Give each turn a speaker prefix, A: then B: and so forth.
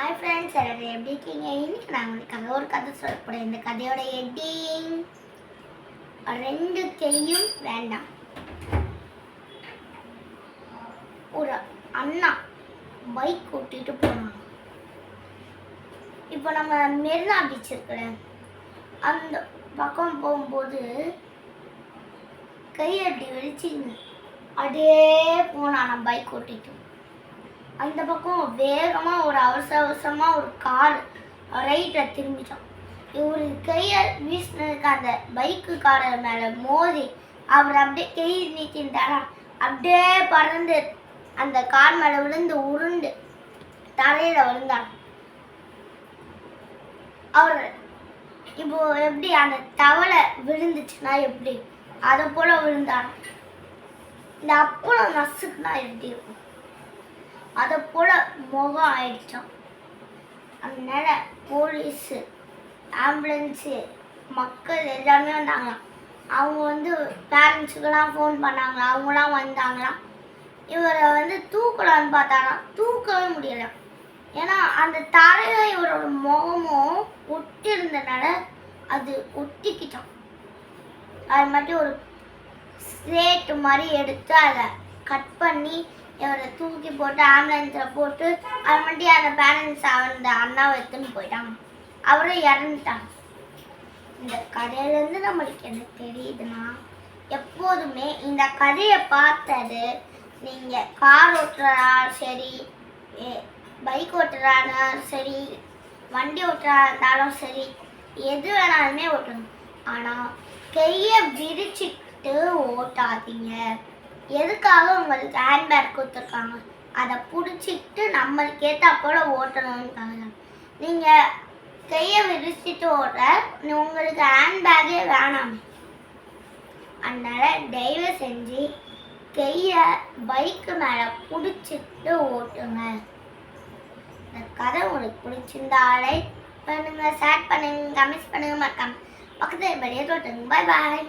A: Hi friends எல்லாரும் எப்படி இருக்கீங்க? இன்னைக்கு நான் உங்களுக்காக ஒரு கதை சொல்ல போகிறேன் இந்த கதையோட எட்டிங் ரெண்டு கையும் வேண்டாம். ஒரு அண்ணா பைக் ஓட்டிட்டு போனாங்க இப்போ நம்ம மெரினா பீச் இருக்கிற அந்த பக்கம் போகும்போது கை அப்படி வெடிச்சிங்க அப்படியே போனான். நான் பைக் ஓட்டிட்டு. அந்த பக்கம் வேகமாக ஒரு அவசர அவசரமாக ஒரு கார் ரைட்டில் திரும்பிட்டான் இவர் கையை வீசினதுக்கு அந்த பைக்கு காரர் மேலே மோதி அவர் அப்படியே கை நீக்கின்றாராம் அப்படியே பறந்து அந்த கார் மேலே விழுந்து உருண்டு தரையில் விழுந்தார் அவர் இப்போ எப்படி அந்த தவளை விழுந்துச்சுன்னா எப்படி? அதை போல விழுந்தான். இந்த அப்பளம் நசுக்குனா எப்படி இருக்கும்? அதை போல முகம் ஆயிடுச்சான் அதனால போலீஸு ஆம்புலன்ஸு மக்கள் எல்லாமே வந்தாங்க அவங்க வந்து பேரண்ட்ஸுக்கெல்லாம் ஃபோன் பண்ணாங்க அவங்களாம் வந்தாங்களாம். இவரை வந்து தூக்கலான்னு பார்த்தாராம் தூக்கவே முடியல. ஏன்னா அந்த தலையில் இவரோட முகமும் ஒட்டி இருந்தனால அது ஒட்டிக்கிட்டான். அது மட்டும் ஒரு ஸ்லேட்டு மாதிரி எடுத்து அதை கட் பண்ணி இவரை தூக்கி போட்டு ஆம்புலன்ஸில் போட்டு அது மட்டும் அந்த பேரண்ட்ஸ் அந்த அண்ணாவை எடுத்துன்னு போயிட்டான். அவரும் இறந்துட்டான். இந்த கதையிலேருந்து நம்மளுக்கு என்ன தெரியுதுன்னா எப்போதுமே இந்த கதையை பார்த்தது நீங்கள் கார் ஓட்டுறா சரி பைக் ஓட்டுறானாலும் சரி வண்டி ஓட்டுறா இருந்தாலும் சரி எது வேணாலுமே ஓட்டணும். ஆனால் கையை விரிச்சுக்கிட்டு ஓட்டாதீங்க. எதுக்காக உங்களுக்கு ஹேண்ட்பேக் கொடுத்துருக்காங்க? அதை பிடிச்சிக்கிட்டு நம்மளுக்கு ஏற்றா போல ஓட்டணும்னு நீங்கள் கையை விரிச்சிட்டு ஓட்ட உங்களுக்கு ஹேண்ட்பேக்கே வேணாம். அதனால் தயவு செஞ்சு கையை பைக்கு மேலே பிடிச்சிட்டு ஓட்டுங்க. இந்த கதை உங்களுக்கு பிடிச்சிருந்தா லைக் பண்ணுங்கள் ஷேர் பண்ணுங்க கமெண்ட்ஸ் பண்ணுங்க மறக்காம பக்கத்தில் படியே தோட்டுங்க. பாய் பாய்